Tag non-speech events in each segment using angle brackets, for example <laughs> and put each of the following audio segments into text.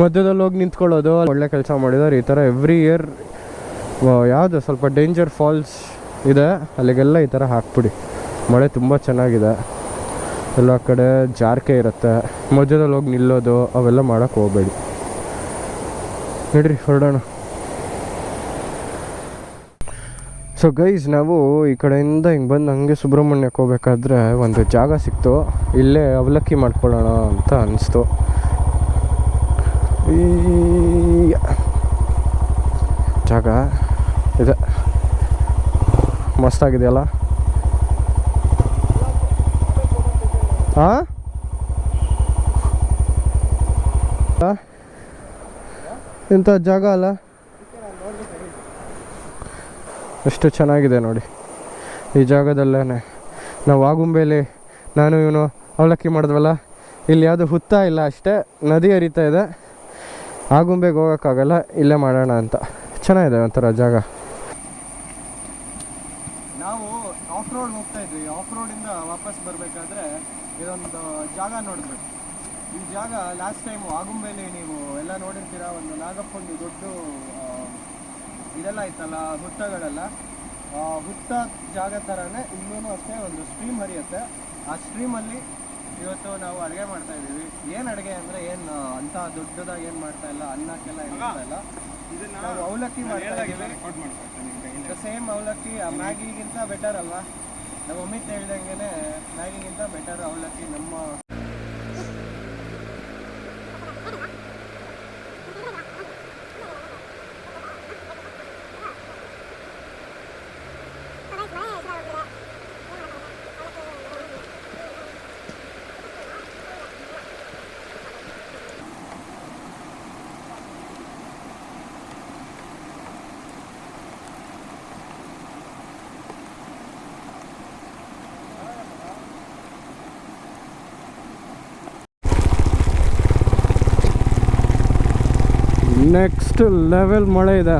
ಮಧ್ಯದಲ್ಲಿ ಹೋಗಿ ನಿಂತ್ಕೊಳ್ಳೋದು ಒಳ್ಳೆ ಕೆಲಸ ಮಾಡಿದ್ದಾರೆ ಈ ಥರ ಎವ್ರಿ ಇಯರ್ ಯಾವುದು ಸ್ವಲ್ಪ ಡೇಂಜರ್ ಫಾಲ್ಸ್ ಇದೆ, ಅಲ್ಲಿಗೆಲ್ಲ ಈ ಥರ ಹಾಕ್ಬಿಡಿ. ಮಳೆ ತುಂಬ ಚೆನ್ನಾಗಿದೆ. ಎಲ್ಲ ಕಡೆ ಜಾರ್ಕೆ ಇರುತ್ತೆ. ಮಧ್ಯದಲ್ಲಿ ಹೋಗಿ ನಿಲ್ಲೋದು, ಅವೆಲ್ಲ ಮಾಡೋಕ್ಕೆ ಹೋಗಬೇಡಿ. ನಡ್ರಿ, ಹೊರಡೋಣ. ಸೊ ಗೈಸ್ ನಾವು ಈ ಕಡೆಯಿಂದ ಹಿಂಗೆ ಬಂದು ಹಂಗೆ ಸುಬ್ರಹ್ಮಣ್ಯಕ್ಕೆ ಹೋಗ್ಬೇಕಾದ್ರೆ ಒಂದು ಜಾಗ ಸಿಕ್ತು. ಇಲ್ಲೇ ಅವಲಕ್ಕಿ ಮಾಡ್ಕೊಳ್ಳೋಣ ಅಂತ ಅನಿಸ್ತು. ಈ ಜಾಗ ಇದೆ. ಮಸ್ತಾಗಿದೆಯಲ್ಲ ಹಾಂ ಇಂಥ ಜಾಗ ಅಲ್ಲ? ಎಷ್ಟು ಚೆನ್ನಾಗಿದೆ ನೋಡಿ. ಈ ಜಾಗದಲ್ಲೇ ನಾವು ಆಗುಂಬೆಯಲ್ಲಿ ನಾನು ಇವನು ಅವಲಕ್ಕಿ ಮಾಡಿದ್ವಲ್ಲ? ಇಲ್ಲಿ ಯಾವುದು ಹುತ್ತ ಇಲ್ಲ ಅಷ್ಟೇ, ನದಿ ಹರಿತಾ ಇದೆ. ಆಗುಂಬೆಗೆ ಹೋಗೋಕ್ಕಾಗಲ್ಲ, ಇಲ್ಲೇ ಮಾಡೋಣ ಅಂತ. ಚೆನ್ನಾಗಿದೆ ಒಂಥರ ಜಾಗ. ನಾವು ಆಫ್ ರೋಡ್ ಹೋಗ್ತಾ ಇದ್ವಿ. ಆಫ್ ರೋಡಿಂದ ವಾಪಸ್ ಬರಬೇಕಾದ್ರೆ ಇದೊಂದು ಜಾಗ ನೋಡಬೇಕು. ಈ ಜಾಗ ಲಾಸ್ಟ್ ಟೈಮ್ ಆಗುಂಬೆಯಲ್ಲಿ ನೀವು ಎಲ್ಲ ನೋಡಿರ್ತೀರ? ಒಂದು ನಾಗಪ್ಪಂದು ದೊಡ್ಡ ಇದೆಲ್ಲ ಇತ್ತಲ್ಲ, ಹುತ್ತಗಳೆಲ್ಲ. ಹುತ್ತ ಜಾಗ ಥರನೇ ಇನ್ನೂ ಅಷ್ಟೇ ಒಂದು ಸ್ಟ್ರೀಮ್ ಹರಿಯುತ್ತೆ. ಆ ಸ್ಟ್ರೀಮಲ್ಲಿ ಇವತ್ತು ನಾವು ಅಡುಗೆ ಮಾಡ್ತಾ ಇದ್ದೀವಿ. ಏನು ಅಡುಗೆ ಅಂದರೆ ಏನು ಅಂತ ದೊಡ್ಡದಾಗಿ ಏನು ಮಾಡ್ತಾ ಇಲ್ಲ ಅನ್ನಕ್ಕೆಲ್ಲ ಏನು ಮಾಡ್ತಾ ಇಲ್ಲ. ನಾವು ಅವಲಕ್ಕಿ ಮಾಡ್ತಾ ಇದ್ದೀವಿ. ಸೇಮ್ ಅವಲಕ್ಕಿ ಮ್ಯಾಗಿಗಿಂತ ಬೆಟರ್ ಅಲ್ವಾ? ನಮ್ಮ ಅಮಿತ್ ಹೇಳ್ದಂಗೆ ಮ್ಯಾಗಿಗಿಂತ ಬೆಟರ್ ಅವಲಕ್ಕಿ ನಮ್ಮ ನೆಕ್ಸ್ಟ್ ಲೆವೆಲ್ ಮಳೆ ಇದೆ.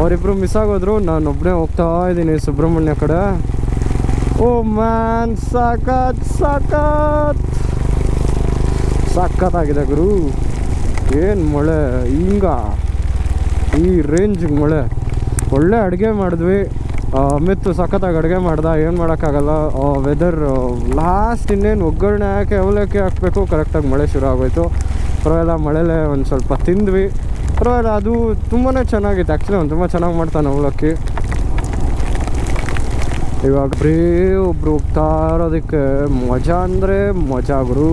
ಅವರಿಬ್ಬರು ಮಿಸ್ ಆಗೋದ್ರು ನಾನು ಒಬ್ಬನೇ ಹೋಗ್ತಾ ಇದ್ದೀನಿ ಸುಬ್ರಹ್ಮಣ್ಯ ಕಡೆ. ಓ ಮ್ಯಾನ್ ಸಾಕತ್ ಸಾಕತ್. ಆಗಿದೆ ಗುರು. ಏನು ಮಳೆ, ಹಿಂಗ. ಈ ರೇಂಜ್ ಮಳೆ. ಒಳ್ಳೆ ಅಡುಗೆ ಮಾಡಿದ್ವಿ. ಅಮಿತ್ ಸಖತ್ತಾಗಿ ಅಡುಗೆ ಮಾಡ್ದ, ಏನು ಮಾಡೋಕ್ಕಾಗಲ್ಲ. ವೆದರ್ ಲಾಸ್ಟ್ ಇನ್ನೇನು ಒಗ್ಗರಣೆ ಹಾಕಿ, ಅವಲಕ್ಕಿ ಹಾಕಬೇಕು ಕರೆಕ್ಟಾಗಿ ಮಳೆ ಶುರು ಆಗೋಯ್ತು. ಪರವಾಗಿಲ್ಲ ಮಳೆಲೇ ಒಂದು ಸ್ವಲ್ಪ ತಿಂದ್ವಿ. ಪರವಾಗಿಲ್ಲ, ಅದು ತುಂಬಾ ಚೆನ್ನಾಗಿತ್ತು. ಆ್ಯಕ್ಚುಲಿ ಅವ್ನು ತುಂಬ ಚೆನ್ನಾಗಿ ಮಾಡ್ತಾನೆ ಅವಲಕ್ಕಿ ಇವಾಗ ಬರೀ ಒಬ್ರು ಹೋಗ್ತಾ ಇರೋದಕ್ಕೆ ಮಜಾ ಅಂದರೆ ಮಜಾ ಗುರು.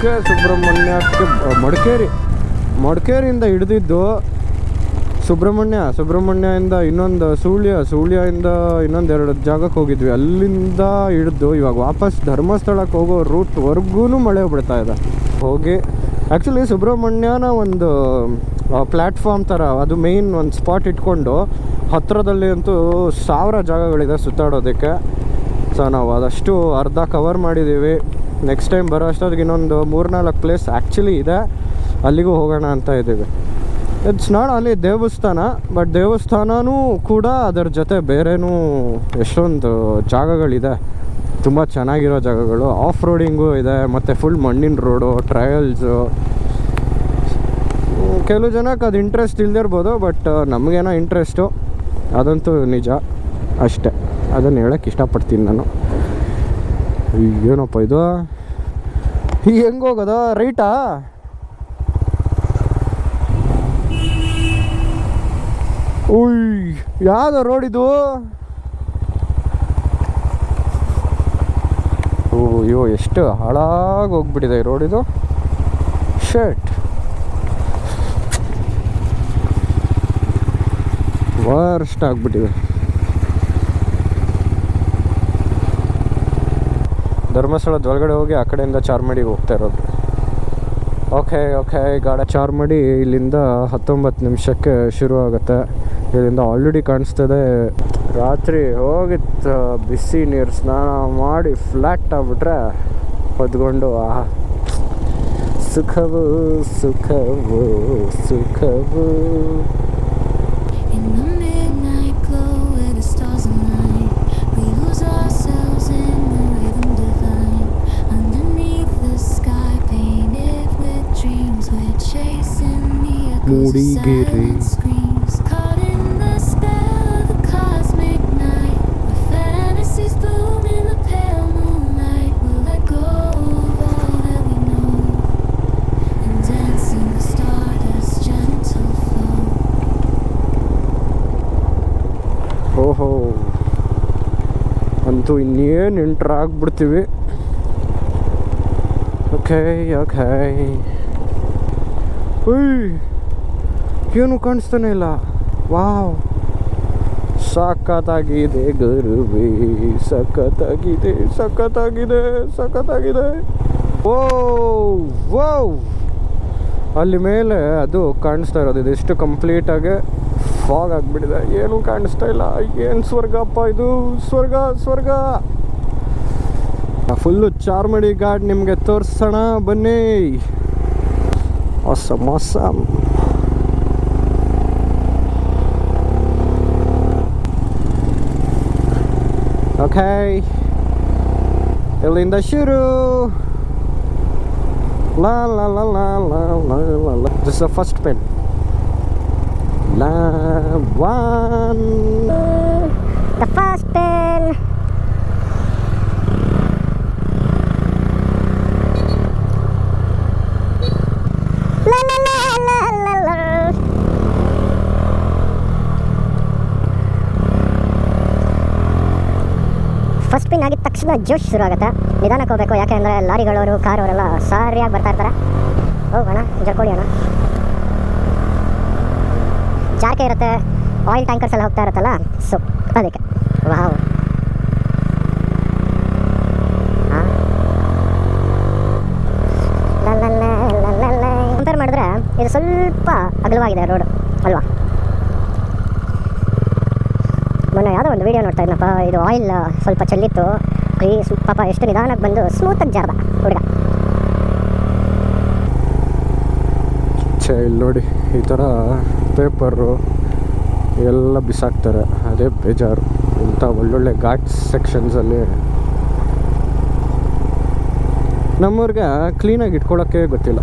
ಕುಕ್ಕೆ ಸುಬ್ರಹ್ಮಣ್ಯಕ್ಕೆ ಮಡಿಕೇರಿ. ಮಡಿಕೇರಿಯಿಂದ ಹಿಡಿದಿದ್ದು ಸುಬ್ರಹ್ಮಣ್ಯ. ಸುಬ್ರಹ್ಮಣ್ಯದಿಂದ ಇನ್ನೊಂದು ಸುಳ್ಯ ಸುಳ್ಯದಿಂದ ಇನ್ನೊಂದು ಎರಡು ಜಾಗಕ್ಕೆ ಹೋಗಿದ್ವಿ. ಅಲ್ಲಿಂದ ಹಿಡಿದು ಇವಾಗ ವಾಪಸ್ ಧರ್ಮಸ್ಥಳಕ್ಕೆ ಹೋಗೋ ರೂಟ್ವರೆಗೂ ಮಳೆ ಬಿಡ್ತಾ ಇದೆ. ಹೋಗಿ ಆ್ಯಕ್ಚುಲಿ ಸುಬ್ರಹ್ಮಣ್ಯನ ಒಂದು ಪ್ಲ್ಯಾಟ್ಫಾರ್ಮ್ ಥರ ಅದು ಮೇಯ್ನ್ ಒಂದು ಸ್ಪಾಟ್ ಇಟ್ಕೊಂಡು ಹತ್ತಿರದಲ್ಲಿ ಅಂತೂ ಸಾವಿರ ಜಾಗಗಳಿದೆ ಸುತ್ತಾಡೋದಕ್ಕೆ. ಸೊ ನಾವು ಅದಷ್ಟು ಅರ್ಧ ಕವರ್ ಮಾಡಿದ್ದೀವಿ. ನೆಕ್ಸ್ಟ್ ಟೈಮ್ ಬರೋ ಅಷ್ಟೊತ್ತಿಗೆ ಇನ್ನೊಂದು ಮೂರ್ನಾಲ್ಕು ಪ್ಲೇಸ್ ಆ್ಯಕ್ಚುಲಿ ಇದೆ. ಅಲ್ಲಿಗೂ ಹೋಗೋಣ ಅಂತ ಇದ್ದೀವಿ. ಇಟ್ಸ್ ನಾಟ್ ಅಲ್ಲಿ ದೇವಸ್ಥಾನ ಬಟ್ ದೇವಸ್ಥಾನವೂ ಕೂಡ ಅದರ ಜೊತೆ ಬೇರೆನೂ ಎಷ್ಟೊಂದು ಜಾಗಗಳಿದೆ. ತುಂಬ ಚೆನ್ನಾಗಿರೋ ಜಾಗಗಳು. ಆಫ್ ರೋಡಿಂಗು ಇದೆ, ಮತ್ತು ಫುಲ್ ಮಣ್ಣಿನ ರೋಡು ಟ್ರಯಲ್ಸು ಕೆಲವು ಜನಕ್ಕೆ ಅದು ಇಂಟ್ರೆಸ್ಟ್ ಇಲ್ದೇ ಇರ್ಬೋದು ಬಟ್ ನಮಗೇನೋ ಇಂಟ್ರೆಸ್ಟು ಅದಂತೂ ನಿಜ. ಅಷ್ಟೇ. ಅದನ್ನು ಹೇಳೋಕ್ಕೆ ಇಷ್ಟಪಡ್ತೀನಿ ನಾನು. ಏನಪ್ಪ ಇದು? ಈಗ ಹೆಂಗೆ ಹೋಗೋದು? ರೈಟಾ? ಉಯ್, ಯಾವ್ದು ರೋಡ್ ಇದು? ಓ, ಅಯ್ಯೋ, ಎಷ್ಟು ಹಾಳಾಗಿ ಹೋಗ್ಬಿಟ್ಟಿದೆ ರೋಡ್ ಇದು. ಶರ್ಟ್. ವರ್ಸ್ಟ್ ಆಗ್ಬಿಟ್ಟಿದೆ. ಧರ್ಮಸ್ಥಳದ ಒಳಗಡೆ ಹೋಗಿ ಆ ಕಡೆಯಿಂದ ಚಾರ್ಮಡಿಗೆ ಹೋಗ್ತಾ ಇರೋದು. ಓಕೆ ಓಕೆ, ಗಾಡ ಚಾರ್ಮಡಿ ಇಲ್ಲಿಂದ ಹತ್ತೊಂಬತ್ತು ನಿಮಿಷಕ್ಕೆ ಶುರು ಆಗುತ್ತೆ ಇಲ್ಲಿಂದ ಆಲ್ರೆಡಿ ಕಾಣಿಸ್ತದೆ. ರಾತ್ರಿ ಹೋಗಿ ಬಿಸಿ ನೀರು ಸ್ನಾನ ಮಾಡಿ ಫ್ಲ್ಯಾಟ್ ಆಗ್ಬಿಟ್ರೆ ಹೊದ್ಕೊಂಡು ಸುಖವು ಸುಖವು ಸುಖವು. Flow. ಓಹೋ. ಅಂತೂ ಇನ್ನೇನು ಎಂಟ್ರ್ ಆಗ್ಬಿಡ್ತೀವಿ. ಓಕೆ ಓಕೆ ಉಯ್. ಏನು ಕಾಣಿಸ್ತಾನೆ ಇಲ್ಲ. ವಾವ್. ಸಖತ್ತಾಗಿದೆ ಗರ್ವಿ ಸಖತ್ತಾಗಿದೆ ಸಖತ್ತಾಗಿದೆ ಸಖತ್ತಾಗಿದೆ. ಓ ವೋ ಅಲ್ಲಿ ಮೇಲೆ ಅದು ಕಾಣಿಸ್ತಾ ಇರೋದು. ಇದೆಷ್ಟು ಕಂಪ್ಲೀಟಾಗಿ ಫಾಗ್ ಆಗಿಬಿಟ್ಟಿದೆ. ಏನು ಕಾಣಿಸ್ತಾ ಇಲ್ಲ. ಏನು ಸ್ವರ್ಗಪ್ಪ ಇದು? ಸ್ವರ್ಗ ಸ್ವರ್ಗ. ಫುಲ್ಲು ಚಾರ್ಮಡಿ ಘಾಟ್ ನಿಮಗೆ ತೋರಿಸೋಣ. ಬನ್ನಿ. Awesome awesome. Okay. Elinda Shuru. La la la la la la la la. This is the first pin. La one. ತಕ್ಷಣ ಜೋಶ್ ಶುರು ಆಗುತ್ತೆ ನಿಧಾನಕ್ಕೆ ಹೋಗಬೇಕು. ಯಾಕೆ ಅಂದರೆ ಲಾರಿಗಳವರು, ಕಾರವರೆಲ್ಲ ಸರಿಯಾಗಿ ಬರ್ತಾ ಇರ್ತಾರೆ. ಹೋಗೋಣ ಜರ್ಕೊಳ್ಳಿ ಅಣ್ಣ ಜಾರ್ಕೆ ಇರುತ್ತೆ. ಆಯಿಲ್ ಟ್ಯಾಂಕರ್ಸ್ ಎಲ್ಲ ಹೋಗ್ತಾ ಇರುತ್ತಲ್ಲ? ಸೊ ಅದಕ್ಕೆ. ವಾವ್. ಕಂಪೇರ್ ಮಾಡಿದ್ರೆ ಇದು ಸ್ವಲ್ಪ ಅಗಲವಾಗಿದೆ ರೋಡು ಅಲ್ವಾ? ಮೊನ್ನೆ ಯಾವುದೋ ಒಂದು ವಿಡಿಯೋ ನೋಡ್ತಾ ಇದ್ನಪ್ಪ. ಇದು ಆಯಿಲ್ ಸ್ವಲ್ಪ ಚೆಲ್ಲಿತ್ತು. ಸ್ವಲ್ಪ ಪಾಪ ಎಷ್ಟು ನಿಧಾನಕ್ಕೆ ಬಂದು ಸ್ಮೂತಾಗಿ ಜಾರ್ದ ಹುಡುಗ. ಇಲ್ಲಿ ನೋಡಿ, ಈ ಥರ ಪೇಪರು ಎಲ್ಲ ಬಿಸಾಕ್ತಾರೆ. ಅದೇ ಬೇಜಾರು. ಇಂಥ ಒಳ್ಳೊಳ್ಳೆ ಘಾಟ್ ಸೆಕ್ಷನ್ಸಲ್ಲಿ ನಮ್ಮವ್ರಿಗೆ ಕ್ಲೀನಾಗಿ ಇಟ್ಕೊಳ್ಳೋಕ್ಕೆ ಗೊತ್ತಿಲ್ಲ.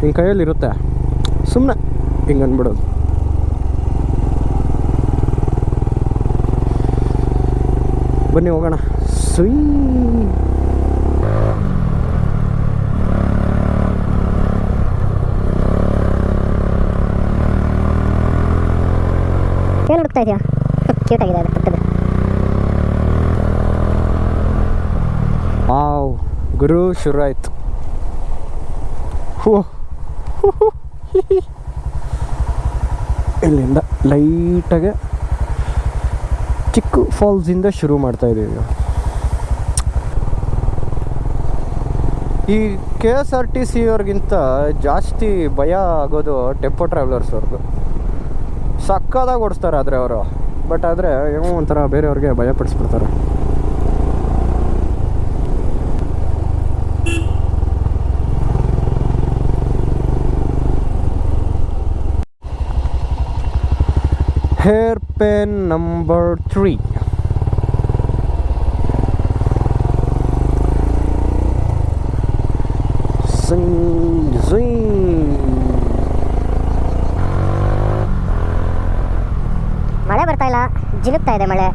ಹಿಂಗೆ ಕೈಯಲ್ಲಿ ಇರುತ್ತೆ ಸುಮ್ಮನೆ ಹಿಂಗೆ ಅಂದ್ಬಿಡೋದು. ಬನ್ನಿ ಹೋಗೋಣ. ಸುಯ್ ಏನು ಹುಡುಕ್ತಾ ಇದೆಯಾ? ಕ್ಯೂಟ್ ಆಗಿದೆ ಪುಟ್ಟದು. ವಾವ್ ಗುರು ಶುರು ಆಯ್ತು ಹೋ ಇಲ್ಲಿಂದ ಲೈಟಾಗೆ ಚಿಕ್ಕ ಫಾಲ್ಸಿಂದ ಶುರು ಮಾಡ್ತಾ ಇದ್ದೀವಿ. ಈ K S R T C ಅವ್ರಿಗಿಂತ ಜಾಸ್ತಿ ಭಯ ಆಗೋದು ಟೆಂಪೋ ಟ್ರಾವೆಲರ್ಸ್ ಅವ್ರದ್ದು ಸಕ್ಕದಾಗಿ ಓಡಿಸ್ತಾರೆ ಆದರೆ ಅವರು. ಬಟ್ ಆದರೆ ಏನೋ ಒಂಥರ ಬೇರೆಯವ್ರಿಗೆ ಭಯ ಪಡಿಸ್ಬಿಡ್ತಾರೆ hairpin number three Zing, zing. ಮಳೆ ಬರ್ತಾ ಇಲ್ಲ ಜಿನುಗ್ತಾ ಇದೆ ಮಳೆ.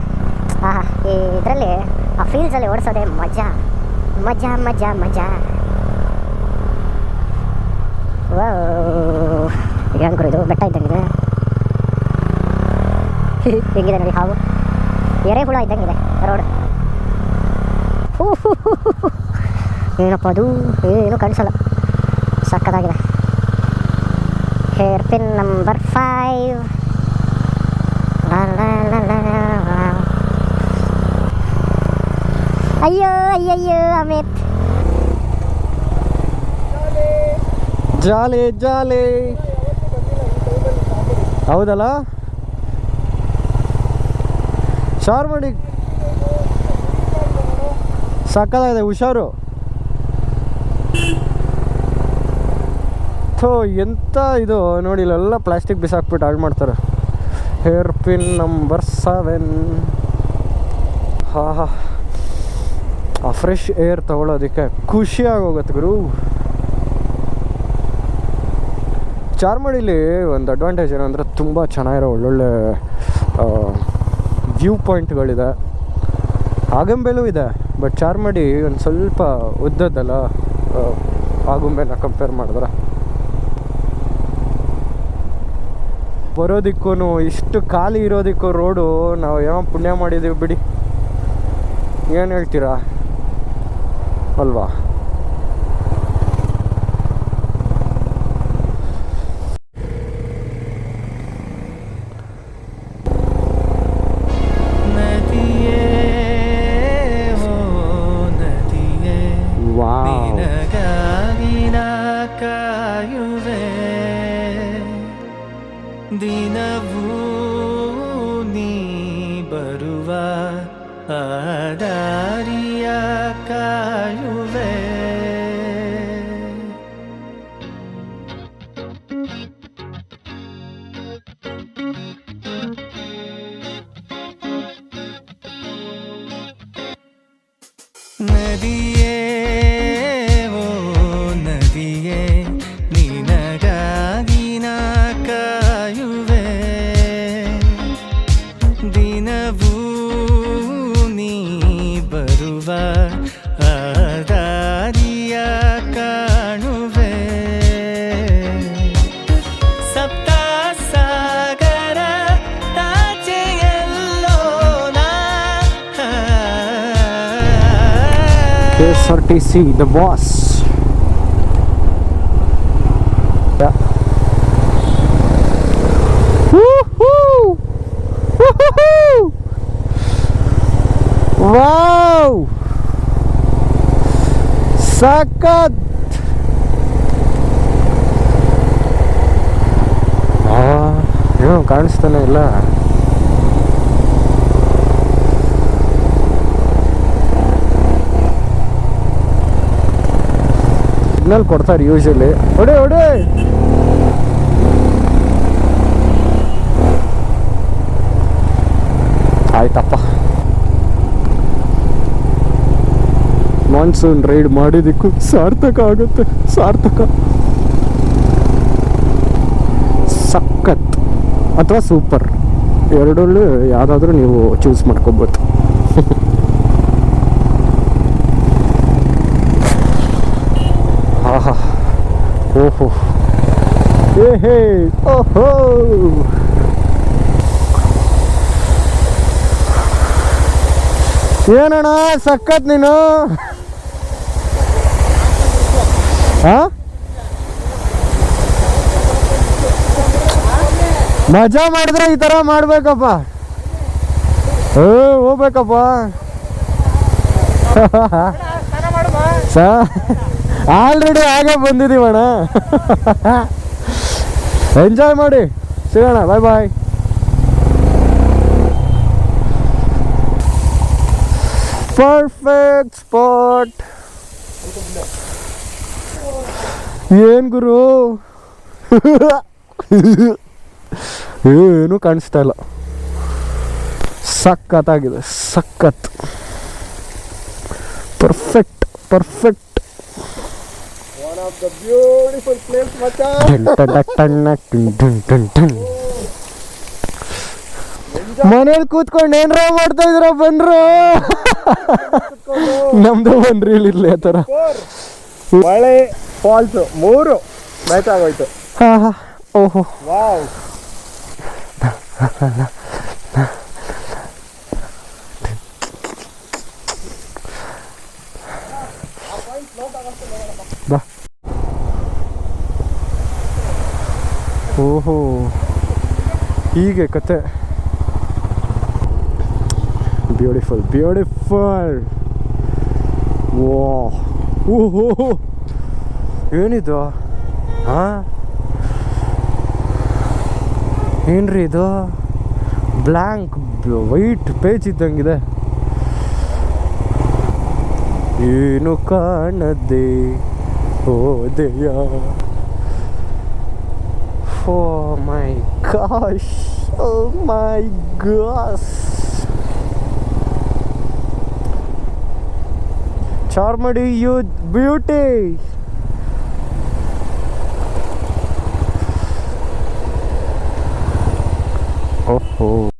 ಈ ಇದರಲ್ಲಿ ಆ ಫೀಲ್ಡ್ಸಲ್ಲಿ ಓಡಿಸೋದೇ ಮಜಾ. ಮಜಾ ಮಜಾ ಮಜಾ. ಓ ಹೆಂಗ್ರು ಇದು? ಬೆಟ್ಟ ಇದ್ದಂಗಿದೆ. ಹೆಂಗಿದೆ ನೋಡಿ ಹಾವು ಎರೆಹುಳ ಇದ್ದಂಗಿದೆ ರೋಡ್. ಏನಪ್ಪ ಅದು? ಏನು ಕಾಣಿಸಲ್ಲ. ಸಕ್ಕದಾಗಿದೆ. ಹೇರ್ ಪಿನ್ ನಂಬರ್ ಫೈವ್ ಅಯ್ಯೋ, ಅಯ್ಯಯ್ಯೋ, ಅಮಿತ್. ಜಾಲೆ ಜಾಲೆ. ಹೌದಲ್ಲ? ಚಾರ್ಮಡಿ. ಸಕ್ಕದಾಗಿದೆ ಹುಷಾರು. ಥೋ, ಎಂತ ಇದು? ನೋಡಿ, ಇಲ್ಲೆಲ್ಲ ಪ್ಲಾಸ್ಟಿಕ್ ಬಿಸಾಕ್ಬಿಟ್ಟು ಹಾಳು ಮಾಡ್ತಾರೆ. Hairpin number seven. ಹಾ ಹಾ ಆ ಫ್ರೆಶ್ ಏರ್ ತಗೊಳ್ಳೋದಕ್ಕೆ ಖುಷಿಯಾಗಿ ಹೋಗುತ್ತೆ ಗುರು. ಚಾರ್ಮಡಿಲಿ ಒಂದು ಅಡ್ವಾಂಟೇಜ್ ಏನಂದರೆ ತುಂಬ ಚೆನ್ನಾಗಿರೋ ಒಳ್ಳೊಳ್ಳೆ ವ್ಯೂ ಪಾಯಿಂಟ್ಗಳಿದೆ ಆಗುಂಬೆಲೂ ಇದೆ ಬಟ್ ಚಾರ್ಮಡಿ ಒಂದು ಸ್ವಲ್ಪ ಉದ್ದದ್ದಲ್ಲ ಆ, ಆಗುಂಬೆನ ಕಂಪೇರ್ ಮಾಡಿದ್ರೆ. ಬರೋದಕ್ಕೂ ಇಷ್ಟು ಖಾಲಿ ಇರೋದಕ್ಕೂ ರೋಡು ನಾವು ಏನೋ ಪುಣ್ಯ ಮಾಡಿದ್ದೀವಿ ಬಿಡಿ. ಏನು ಹೇಳ್ತೀರಾ? ಅಲ್ವಾ? ಆ K S R T C the boss wow ಸಖತ್ ಆ, ಏನೋ ಕಾಣಿಸ್ತಾನೆ ಇಲ್ಲ. ಸಿಗ್ನಲ್ ಕೊಡ್ತಾರೆ ಯೂಶಲಿ. ಹೊಡೆ ಹೊಡೆ! ಆಯ್ತಪ್ಪ. ಮಾನ್ಸೂನ್ ರೈಡ್ ಮಾಡಿದ್ದಕ್ಕೂ ಸಾರ್ಥಕ ಆಗುತ್ತೆ, ಸಾರ್ಥಕ. ಸಖತ್. ಅಥವಾ ಸೂಪರ್ ಎರಡರಲ್ಲೂ ಯಾವುದಾದ್ರೂ ನೀವು ಚೂಸ್ ಮಾಡ್ಕೋಬೋದು. <laughs> ಓಹೋ. ಏ ಹೇ ಓಹೋ. ಏನಣ್ಣ ಸಖತ್ ನೀನು? ಹಾ ಮಜಾ ಮಾಡಿದ್ರೆ ಈ ತರ ಮಾಡ್ಬೇಕಪ್ಪ. ಓ ಹೋಗ್ಬೇಕಪ್ಪ. ಸ ಆಲ್ರೆಡಿ ಹಾಗೆ ಬಂದಿದ್ದೀವಣ್ಣ. ಎಂಜಾಯ್ ಮಾಡಿ. ಸಿಗೋಣ. ಬಾಯ್ ಬಾಯ್ ಪರ್ಫೆಕ್ಟ್ ಸ್ಪಾಟ್ ಏನ್ ಗುರು? ಏನು ಕಾಣಿಸ್ತಾ ಇಲ್ಲ. ಸಖತ್ತಾಗಿದೆ. ಸಖತ್. Perfect perfect the beautiful place ಮಚ್ಚಾ ಮನೇಲಿ ಕೂತ್ಕೊಂಡು ಏನ್ರ ಮಾಡ್ತಾ ಇದ್ರ ಬಂದ್ರು ನಮ್ದು ಬಂದ್ರಿ ಇಲ್ಲಿ ಇರ್ಲಿ ಆ ಥರ. ಮಳೆ ಫಾಲ್ಸ್ ಮೂರು. ಮ್ಯಾಚ್ ಆಗೋಯ್ತು. ಓಹೋ. ವಾವ್ ಓಹೋ. ಹೀಗೆ ಕತೆ. ಬ್ಯೂಟಿಫುಲ್ ಬ್ಯೂಟಿಫುಲ್ ವಾ ಓಹೋ. ಏನಿದು? ಹಾ ಏನ್ರಿ ಇದು? ಬ್ಲ್ಯಾಂಕ್ ವೈಟ್ ಪೇಜ್ ಇದ್ದಂಗಿದೆ. ಏನು ಕಾಣದೆ ಹೋದೆಯ? Oh my gosh. Oh my gosh. Charmady, you beauty. Oh. oh.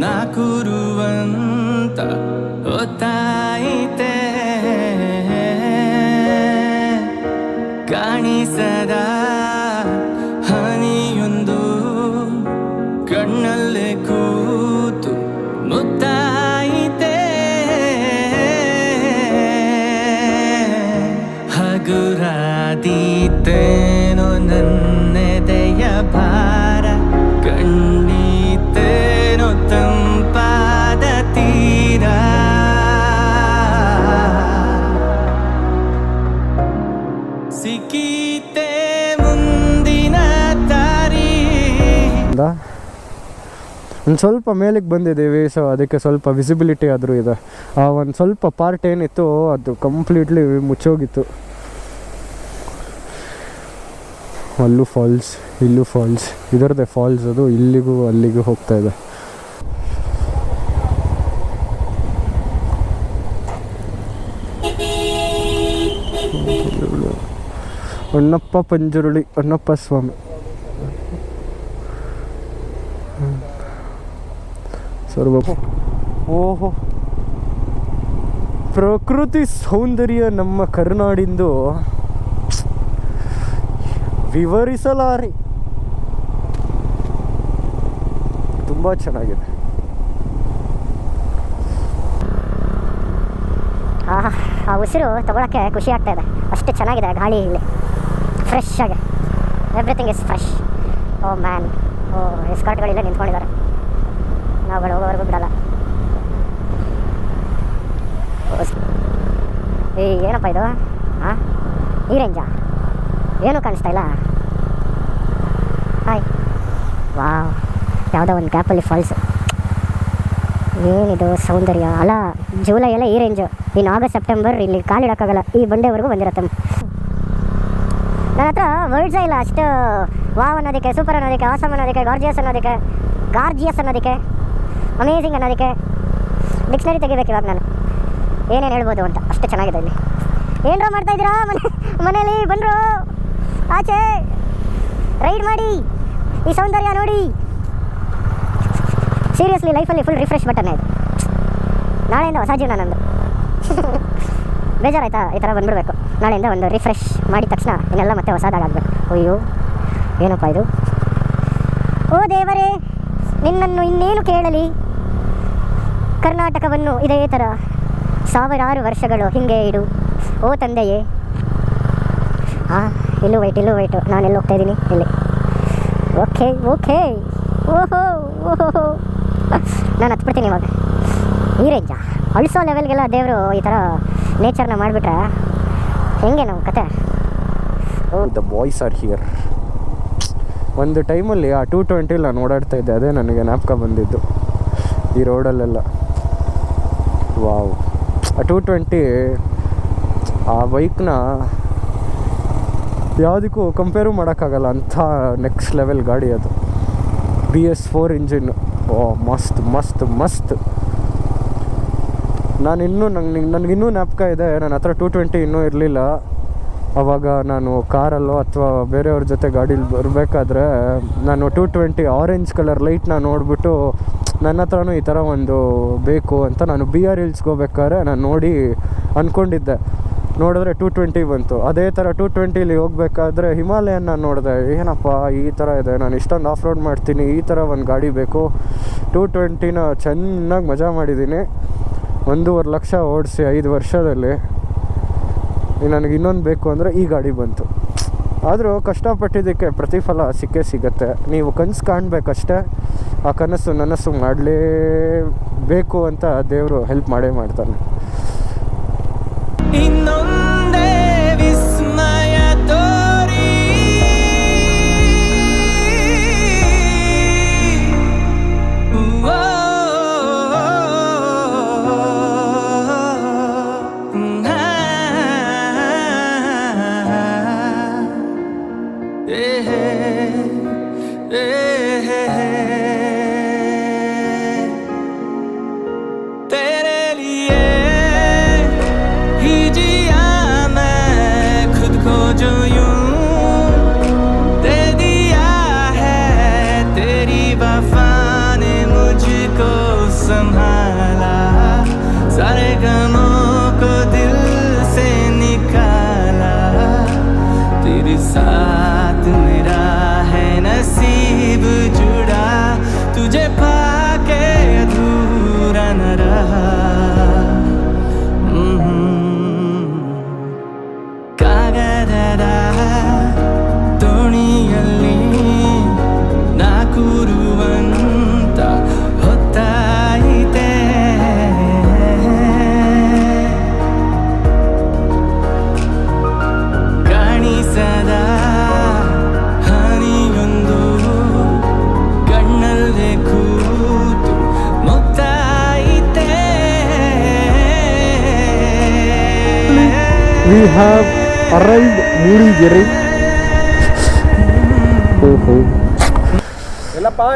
na kuruanta otai ಒಂದು ಸ್ವಲ್ಪ ಮೇಲಕ್ಕೆ ಬಂದಿದ್ದೀವಿ ಸೊ ಅದಕ್ಕೆ ಸ್ವಲ್ಪ ವಿಸಿಬಿಲಿಟಿ ಆದರೂ ಇದೆ. ಆ ಒಂದು ಸ್ವಲ್ಪ ಪಾರ್ಟ್ ಏನಿತ್ತು ಅದು ಕಂಪ್ಲೀಟ್ಲಿ ಮುಚ್ಚೋಗಿತ್ತು. ಅಲ್ಲೂ ಫಾಲ್ಸ್ ಇಲ್ಲೂ ಫಾಲ್ಸ್ ಇದರದೇ ಫಾಲ್ಸ್ ಅದು ಇಲ್ಲಿಗೂ ಅಲ್ಲಿಗೂ ಹೋಗ್ತಾ ಇದೆ. ಅಣ್ಣಪ್ಪ ಪಂಜುರುಳಿ, ಅಣ್ಣಪ್ಪ ಸ್ವಾಮಿ. ಸರ್ವ ಓಹೋ. ಪ್ರಕೃತಿ ಸೌಂದರ್ಯ ನಮ್ಮ ಕರುನಾಡಿಂದು ವಿವರಿಸಲಾರಿ. ತುಂಬ ಚೆನ್ನಾಗಿದೆ. ಆ ಉಸಿರು ತಗೊಳಕ್ಕೆ ಖುಷಿ ಆಗ್ತಾ ಇದೆ. ಅಷ್ಟು ಚೆನ್ನಾಗಿದೆ ಗಾಳಿ ಇಲ್ಲಿ. ಫ್ರೆಶ್ ಆಗಿ. Everything is fresh oh man oh ಎಸ್ಕಾರ್ಟ್ಗಳಿಲ್ಲ ನಿಂತ್ಕೊಂಡಿದ್ದಾರೆ. ನಾವುಗಳು ಹೋಗೋವರೆಗೂ ಬಿಡಲ್ಲ. ಏ, ಏನಪ್ಪ ಇದು? ಹಾಂ ಈ ರೇಂಜಾ ಏನೂ ಕಾಣಿಸ್ತಾ ಇಲ್ಲ? ಹಾಯ್. ವಾವ್. ಯಾವುದೋ ಒಂದು ಗ್ಯಾಪಲ್ಲಿ ಫಾಲ್ಸ್ ಏನಿದು ಸೌಂದರ್ಯ? ಅಲ್ಲ, ಜೂಲೈ ಎಲ್ಲ ಈ ರೇಂಜು ಇನ್ನು ಆಗಸ್ಟ್, ಸೆಪ್ಟೆಂಬರ್ ಇಲ್ಲಿ ಕಾಲಿಡೋಕ್ಕಾಗಲ್ಲ ಈ ಬಂಡೆವರೆಗೂ ಬಂದಿರತ್ತೆ. ನನ್ನ ಹತ್ರ ವರ್ಡ್ಸೇ ಇಲ್ಲ. ಅಷ್ಟು ವಾವ್ ಅನ್ನೋದಕ್ಕೆ ಸೂಪರ್ ಅನ್ನೋದಕ್ಕೆ ಆಸಮ್ ಅನ್ನೋದಕ್ಕೆ ಗಾರ್ಜಿಯಸ್ ಅನ್ನೋದಕ್ಕೆ ಗಾರ್ಜಿಯಸ್ ಅನ್ನೋದಕ್ಕೆ. ಅಮೇಝಿಂಗ್ ಅನ್ನೋದಕ್ಕೆ ಡಿಕ್ಷನರಿ ತೆಗಿಬೇಕು ಇವಾಗ ನಾನು. ಏನೇನು ಹೇಳ್ಬೋದು ಅಂತ. ಅಷ್ಟು ಚೆನ್ನಾಗಿದೆ ಇಲ್ಲಿ ಏನರ ಮಾಡ್ತಾ ಇದ್ದೀರಾ? ಮನೆ ಮನೇಲಿ ಬಂದರು. ಆಚೆ. ರೈಡ್ ಮಾಡಿ. ಈ ಸೌಂದರ್ಯ ನೋಡಿ. ಸೀರಿಯಸ್ಲಿ ಲೈಫಲ್ಲಿ ಫುಲ್ ರಿಫ್ರೆಶ್ ಬಟನ್ ಇದು ನಾಳೆಯಿಂದ ಹೊಸ ಜೀವನ ನಂದು. <laughs> ಬೇಜಾರಾಯ್ತಾ? ಈ ಥರ ಬಂದ್ಬಿಡ್ಬೇಕು. ನಾಳೆಯಿಂದ ಒಂದು ರಿಫ್ರೆಶ್ ಮಾಡಿದ ತಕ್ಷಣ ಇನ್ನೆಲ್ಲ ಮತ್ತೆ ಹೊಸದಾಗಬೇಕು ಅಯ್ಯೋ, ಏನಪ್ಪ ಇದು? ಓ ದೇವರೇ, ನಿನ್ನನ್ನು ಇನ್ನೇನು ಕೇಳಲಿ? ಕರ್ನಾಟಕವನ್ನು ಇದೇ ಥರ ಸಾವಿರಾರು ವರ್ಷಗಳು ಹಿಂಗೆ ಇಡು. ಓ ತಂದೆಯೇ. ಹಾಂ ಇಲ್ಲೂ ವೈಟ್ ಇಲ್ಲೂ ವೈಟು ನಾನು ಎಲ್ಲಿ ಹೋಗ್ತಾ ಇದ್ದೀನಿ? ಇಲ್ಲಿ. ಓಕೆ ಓಕೆ ಓಹೋ ಓಹೋ ನಾನು ಹತ್ಬಿಡ್ತೀನಿ ಇವಾಗ. ಈ ಅಳಿಸೋ ಲೆವೆಲ್ಗೆಲ್ಲ ದೇವರು ಈ ಥರ ನೇಚರ್ನ ಮಾಡಿಬಿಟ್ರೆ ಹೆಂಗೆ ನಮ್ಮ ಕತೆ? ದ ಬಾಯ್ಸ್ ಆರ್ ಹಿಯರ್ ಒಂದು ಟೈಮಲ್ಲಿ ಆ ಟೂ ಟ್ವೆಂಟಿಲಿ ನಾನು ಓಡಾಡ್ತಾ ಇದ್ದೆ, ಅದೇ ನನಗೆ ಜ್ಞಾಪಕ ಬಂದಿದ್ದು. ಈ ರೋಡಲ್ಲೆಲ್ಲ ವಾವ್. ಟೂ ಟ್ವೆಂಟಿ, ಆ ಬೈಕ್ನ ಯಾವುದಕ್ಕೂ ಕಂಪೇರು ಮಾಡೋಕ್ಕಾಗಲ್ಲ ಅಂಥ ನೆಕ್ಸ್ಟ್ ಲೆವೆಲ್ ಗಾಡಿ ಅದು. ಬಿ ಎಸ್ ಫೋರ್ ಇಂಜಿನ್ ಓ, ಮಸ್ತ್ ಮಸ್ತ್ ಮಸ್ತ್. ನಾನು ಇನ್ನೂ ನಂಗೆ ನನಗಿನ್ನೂ ಜ್ಞಾಪಕ ಇದೆ ನನ್ನ ಹತ್ರ ಟೂ ಟ್ವೆಂಟಿ ಇನ್ನೂ ಇರಲಿಲ್ಲ. ಅವಾಗ ನಾನು ಕಾರಲ್ಲೋ ಅಥವಾ ಬೇರೆಯವ್ರ ಜೊತೆ ಗಾಡೀಲಿ ಬರಬೇಕಾದ್ರೆ ನಾನು ಟೂ ಟ್ವೆಂಟಿ ಆರೆಂಜ್ ಕಲರ್ ಲೈಟ್ನ ನೋಡಿಬಿಟ್ಟು ನನ್ನ ಹತ್ರನೂ ಈ ಥರ ಒಂದು ಬೇಕು ಅಂತ ನಾನು ಬಿ ಆರ್ ಹಿಲ್ಸ್ಗೆ ನಾನು ನೋಡಿ ಅಂದ್ಕೊಂಡಿದ್ದೆ. ನೋಡಿದ್ರೆ ಟೂ ಟ್ವೆಂಟಿ ಬಂತು. ಅದೇ ಥರ ಟೂ ಟ್ವೆಂಟಿಲಿ ಹೋಗ್ಬೇಕಾದ್ರೆ ಹಿಮಾಲಯನ್ ನಾನು ನೋಡಿದೆ. ಏನಪ್ಪ ಈ ಥರ ಇದೆ? ನಾನು ಇಷ್ಟೊಂದು ಆಫ್ ರೋಡ್ ಮಾಡ್ತೀನಿ, ಈ ಥರ ಒಂದು ಗಾಡಿ ಬೇಕು. ಟೂ ಟ್ವೆಂಟಿನ ಚೆನ್ನಾಗಿ ಮಜಾ ಮಾಡಿದ್ದೀನಿ. ಒಂದೂವರೆ ಲಕ್ಷ ಓಡಿಸಿ ಐದು ವರ್ಷದಲ್ಲಿ. ನನಗೆ ಇನ್ನೊಂದು ಬೇಕು ಅಂದರೆ ಈ ಗಾಡಿ ಬಂತು. ಆದರೂ ಕಷ್ಟಪಟ್ಟಿದ್ದಕ್ಕೆ ಪ್ರತಿಫಲ ಸಿಕ್ಕೇ ಸಿಗುತ್ತೆ. ನೀವು ಕನಸು ಕಾಣಬೇಕಷ್ಟೇ, ಆ ಕನಸು ನನಸು ಮಾಡಲೇಬೇಕು ಅಂತ ದೇವರು ಹೆಲ್ಪ್ ಮಾಡೇ ಮಾಡ್ತಾನೆ.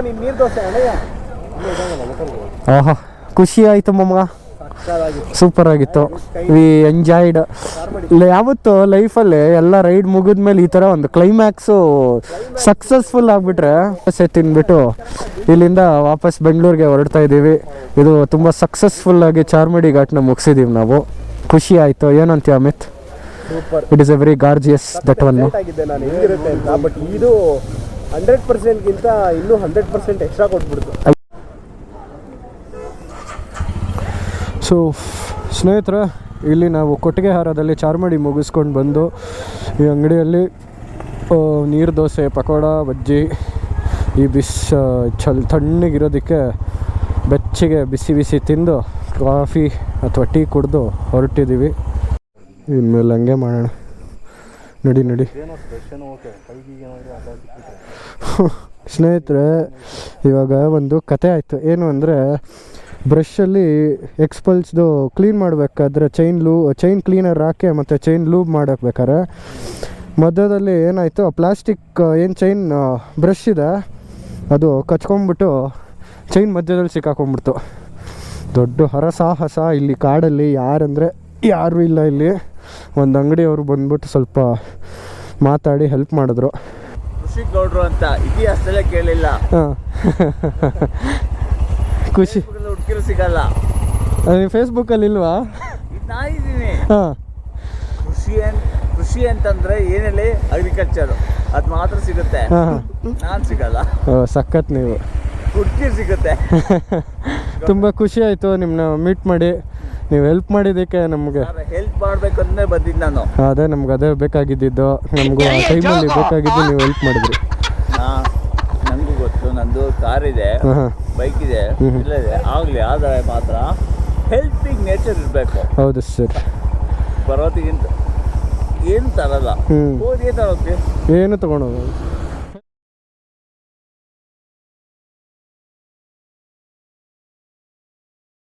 ನಿನ್ ನೀರ್ ದೋಸೆ ಆಹಾ ಖುಷಿ ಆಯಿತು ಮಮ್ಮ ಸೂಪರ್ ಆಗಿತ್ತು. ವಿ ಎಂಜಾಯ್ಡ್ ಯಾವತ್ತು ಲೈಫಲ್ಲಿ ಎಲ್ಲ ರೈಡ್ ಮುಗಿದ್ಮೇಲೆ ಈ ಥರ ಒಂದು ಕ್ಲೈಮ್ಯಾಕ್ಸು ಸಕ್ಸಸ್ಫುಲ್ ಆಗಿಬಿಟ್ರೆ ಸೆ ತಿಂದ್ಬಿಟ್ಟು ಇಲ್ಲಿಂದ ವಾಪಸ್ ಬೆಂಗಳೂರಿಗೆ ಹೊರಡ್ತಾ ಇದ್ದೀವಿ. ಇದು ತುಂಬ ಸಕ್ಸಸ್ಫುಲ್ ಆಗಿ ಚಾರ್ಮಡಿ ಘಾಟ್ನ ಮುಗಿಸಿದ್ದೀವಿ ನಾವು. ಖುಷಿ ಆಯಿತು. ಏನಂತೀಯ Amit? It is a very gorgeous that one hundred ಪರ್ಸೆಂಟ್ಗಿಂತ ಇನ್ನೂ ಹಂಡ್ರೆಡ್ ಪರ್ಸೆಂಟ್ ಎಕ್ಸ್ಟ್ರಾ ಕೊಟ್ಬಿಡ್ತು. ಸೊ ಸ್ನೇಹಿತರ ಇಲ್ಲಿ ನಾವು ಕೊಟ್ಟಿಗೆಹಾರದಲ್ಲಿ ಚಾರ್ಮಡಿ ಮುಗಿಸ್ಕೊಂಡು ಬಂದು ಈ ಅಂಗಡಿಯಲ್ಲಿ ನೀರು ದೋಸೆ ಪಕೋಡ ಬಜ್ಜಿ ಈ ಬಿಸ್ ಚಲ್ ತಣ್ಣಗಿರೋದಕ್ಕೆ ಬೆಚ್ಚಗೆ ಬಿಸಿ ಬಿಸಿ ತಿಂದು ಕಾಫಿ ಅಥವಾ ಟೀ ಕುಡಿದು ಹೊರಟಿದ್ದೀವಿ. ಇನ್ಮೇಲೆ ಹಂಗೆ ಮಾಡೋಣ. ನಡಿ ನಡಿ. <laughs> ಸ್ನೇಹಿತರೆ, ಇವಾಗ ಒಂದು ಕತೆ ಆಯಿತು. ಏನು ಅಂದರೆ ಬ್ರಷಲ್ಲಿ ಎಕ್ಸ್ಪಲ್ಸ್ದು ಕ್ಲೀನ್ ಮಾಡಬೇಕಾದ್ರೆ ಚೈನ್ ಲೂ ಚೈನ್ ಕ್ಲೀನರ್ ಹಾಕಿ ಮತ್ತು ಚೈನ್ ಲೂಬ್ ಮಾಡಬೇಕಾರೆ ಮಧ್ಯದಲ್ಲಿ ಏನಾಯಿತು ಪ್ಲಾಸ್ಟಿಕ್ ಏನು ಚೈನ್ ಬ್ರಷ್ ಇದೆ, ಅದು ಕಚ್ಕೊಂಬಿಟ್ಟು ಚೈನ್ ಮಧ್ಯದಲ್ಲಿ ಸಿಕ್ಕಾಕೊಂಡ್ಬಿಡ್ತು. ದೊಡ್ಡ ಹರಸಾಹಸ ಇಲ್ಲಿ ಕಾಡಲ್ಲಿ. ಯಾರಂದರೆ, ಯಾರೂ ಇಲ್ಲ ಇಲ್ಲಿ. ಒಂದು ಅಂಗಡಿಯವರು ಬಂದ್ಬಿಟ್ಟು ಸ್ವಲ್ಪ ಮಾತಾಡಿ ಹೆಲ್ಪ್ ಮಾಡಿದ್ರು. ಖುಷಿ ಗೌಡ್ರು ಅಂತ ಇತಿಹಾಸದಲ್ಲೇ ಕೇಳಿಲ್ಲ. ಹಾಂ. <laughs> ಖುಷಿ. ಹುಡುಕಿರು ಸಿಗಲ್ಲ. ಫೇಸ್ಬುಕ್ ಅಲ್ಲಿ ಇಲ್ವಾ? ಇದ್ ನಾ ಇದ್ದೀನಿ. ಹಾಂ. ಕೃಷಿ ಅಂತ ಕೃಷಿ ಅಂತಂದ್ರೆ ಏನಲ್ಲಿ? ಅಗ್ರಿಕಲ್ಚರ್ ಅದು ಮಾತ್ರ ಸಿಗುತ್ತೆ. ಹಾಂ. ನಾನ್ ಸಿಗಲ್ಲ. ಓ ಸಖತ್ ನೀವು. ಹುಡುಕಿ ಸಿಗುತ್ತೆ. <laughs> ತುಂಬ ಖುಷಿ ಆಯಿತು ನಿಮ್ಮನ್ನ ಮೀಟ್ ಮಾಡಿ. ನೀವು ಹೆಲ್ಪ್ ಮಾಡಿದ್ದಕ್ಕೆ ನಮಗೆ. ಹೆಲ್ಪ್ ಮಾಡ್ಬೇಕು ಅಂತಾನೆ ಬಂದಿದ್ದು ನಾನು. ಅದೇ ನಮ್ಗೆ ಅದೇ ಬೇಕಾಗಿದ್ದಿದ್ದು. ನಮಗೂ ಆ ಟೈಮಲ್ಲಿ ಬೇಕಾಗಿದ್ದು ನೀವು ಹೆಲ್ಪ್ ಮಾಡಿದ್ರಿ. ನನಗೆ ನಂಗೂ ಗೊತ್ತು ನಂದು ಕಾರ್ ಇದೆ ಹಾಂ ಬೈಕ್ ಇದೆ. ಇಲ್ಲ ಇದೆ ಆಗಲಿ ಆದರೆ ಮಾತ್ರ ಹೆಲ್ಪಿಂಗ್ ನೇಚರ್ ಇರಬೇಕು. ಹೌದು ಸರ್ ಬರೋದಿಗಿಂತ ಏನು ತರಲ್ಲ. ಹ್ಞೂ ಹೋಗಿ ಏನು ತೊಗೊಂಡೋಗ